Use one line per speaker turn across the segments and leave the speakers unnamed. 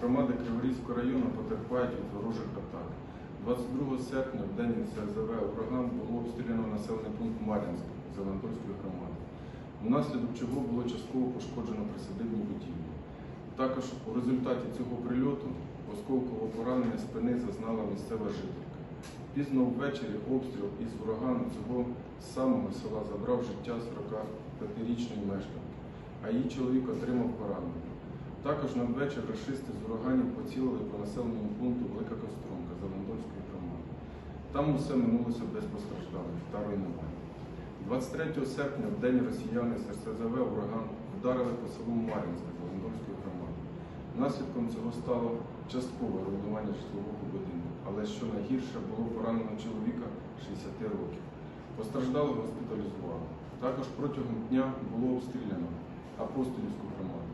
громади Криворізького району потерпають від ворожих атак. 22 серпня, в день СРЗВ «Ураган» було обстріляно населений пункт Мар'їнськ Зеленодольської громади, внаслідок чого було частково пошкоджено присадибні будівлі. Також у результаті цього прильоту осколкового поранення спини зазнала місцева жителька. Пізно ввечері обстріл із урагану цього самого села забрав життя 45-річної мешканки, а її чоловік отримав поранення. Також надвечір рашисти з ураганів поцілили по населеному пункту Велика Костромка Зелендольської громади. Там усе минулося без постраждалих та руйнувань. 23 серпня, в день росіяни з РСЗВ ураган вдарили по селу Мар'їнське Зелендольської громади. Наслідком цього стало часткове руйнування житлового будинку, але що найгірше було поранено чоловіка 60 років. Постраждалого госпіталізували. Також протягом дня було обстріляно апостолівську громаду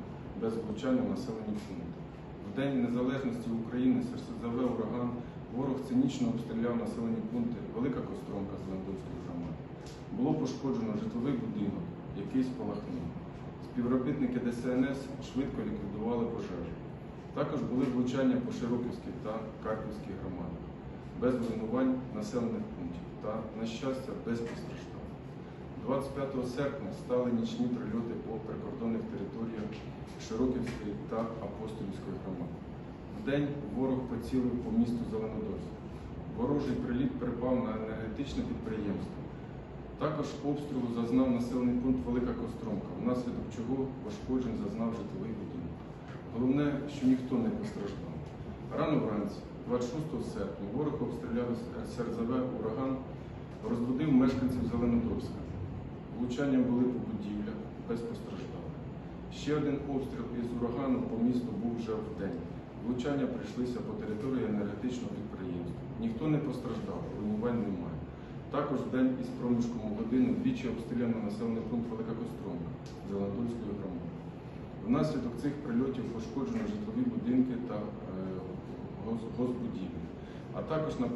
без влучання населені пункти. В День Незалежності України з РСЗВ ураган ворог цинічно обстріляв населені пункти Велика Костромка Зелендольської громади. Було пошкоджено житловий будинок, який спалахнув. Співробітники ДСНС швидко ліквідували пожежу. Також були влучання по Широківській та Карпівській громадах, без руйнувань населених пунктів та, на щастя, без постраждалих. 25 серпня стали нічні прильоти по прикордонних територіях Широківської та Апостолівської громади. Вдень ворог поцілив по місту Зеленодольськ. Ворожий приліт припав на енергетичне підприємство. Також обстрілу зазнав населений пункт Велика Костромка, внаслідок чого пошкоджень зазнав житловий будинок. Головне, що ніхто не постраждав. Рано вранці, 26 серпня, ворог обстріляв СРЗВ ураган, розбудив мешканців Зеленодольська. Влучання були по будівлях без постраждалих. Ще один обстріл із урагану по місту був вже в день. Влучання прийшлися по території енергетичного підприємства. Ніхто не постраждав, руйнувань немає. Також в день із проміжком у годину двічі обстріляно населений пункт Велика Костромка Зеленодольської громади. Внаслідок цих прильотів пошкоджено житлові будинки та е, гос-. А також на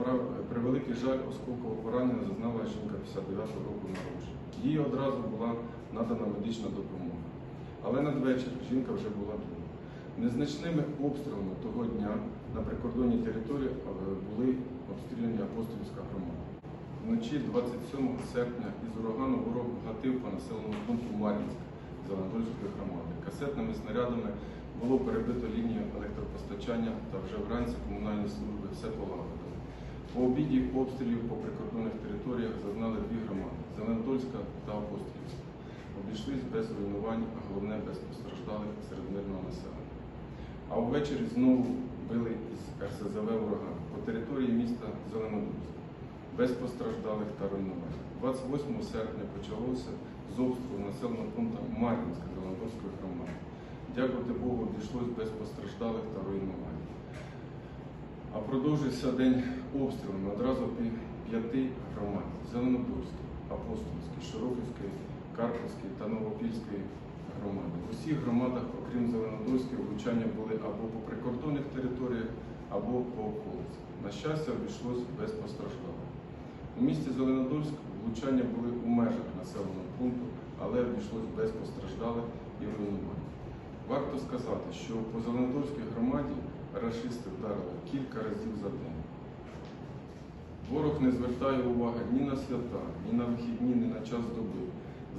превеликий жаль осколкового поранення зазнала жінка 59 року народження. Їй одразу була надана медична допомога. Але надвечір жінка вже була вдома. Незначними обстрілами того дня на прикордонній території е, були обстріляні апостолівська громада. Вночі 27 серпня із урагану ворог гатив по населеному пункту Мар'їнськ Зеленодольської громади. Касетними снарядами було перебито лінію електропостачання та вже вранці комунальні служби. По обіді обстрілів по прикордонних територіях зазнали дві громади Зеленодольська та Апостолівська. Обійшлись без руйнувань, а головне без постраждалих серед мирного населення. А ввечері знову били із РСЗВ ураган по території міста Зеленодольська без постраждалих та руйнувань. 28 серпня почалося з обстрілу населеного пункту Мар'їнська Зеленодольської громади. Дякувати Богу, обійшлось без постраждалих та руйнувань. А продовжився день обстрілами одразу п'яти громад Зеленодольської, Апостольської, Широківської, Карпівської та Новопільської громади. В усіх громадах, окрім Зеленодольської, влучання були або по прикордонних територіях, або по околиці. На щастя, обійшлось без постраждалих. У місті Зеленодольськ влучання були у межах населеного пункту, але обійшлось без постраждалих і руйнувань. Варто сказати, що по Зеленодольській громаді рашисти вдарили кілька разів за день. Ворог не звертає уваги ні на свята, ні на вихідні, ні на час доби.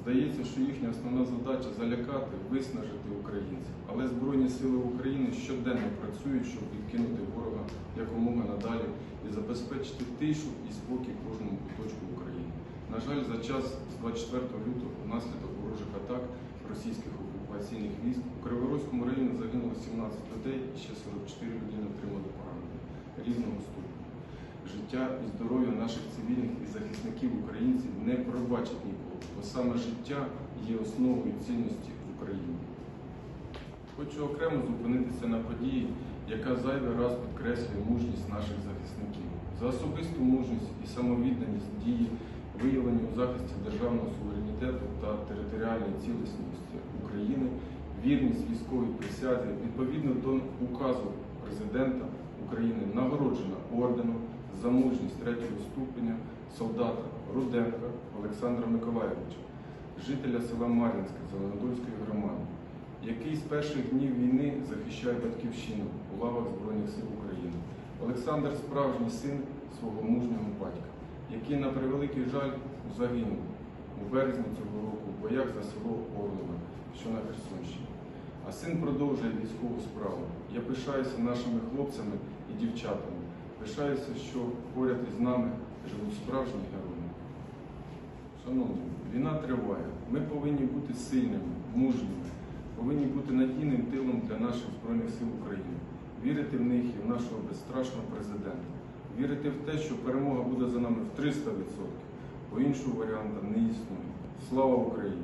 Здається, що їхня основна задача залякати, виснажити українців. Але Збройні сили України щоденно працюють, щоб відкинути ворога якомога надалі і забезпечити тишу і спокій кожному куточку України. На жаль, за час з 24 лютого внаслідок ворожих атак російських окупаційних військ у Криворозькому районі загинуло 17 людей і ще 44 людини отримали поранення різного ступеня. Життя і здоров'я наших цивільних і захисників українців не пробачать ніколи, бо саме життя є основою цінності в Україні. Хочу окремо зупинитися на події, яка зайвий раз підкреслює мужність наших захисників. За особисту мужність і самовідданість дії, виявлені у захисті державного суверенітету та територіальної цілісності України, вірність військовій присязі відповідно до указу президента України нагороджена орденом за мужність третього ступеня солдата Руденка Олександра Миколаєвича, жителя села Мар'їнське Зеленодольської громади, який з перших днів війни захищає батьківщину у лавах Збройних сил України. Олександр справжній син свого мужнього батька, який на превеликий жаль загинув у березні цього року в боях за село Орлове, що на Херсонщині. А син продовжує військову справу. Я пишаюся нашими хлопцями і дівчатами. Пишаюся, що поряд із нами живуть справжні герої. Шановні, війна триває. Ми повинні бути сильними, мужніми, повинні бути надійним тилом для наших Збройних сил України, вірити в них і в нашого безстрашного президента, вірити в те, що перемога буде за нами в 300%, бо іншого варіанту не існує. Слава Україні!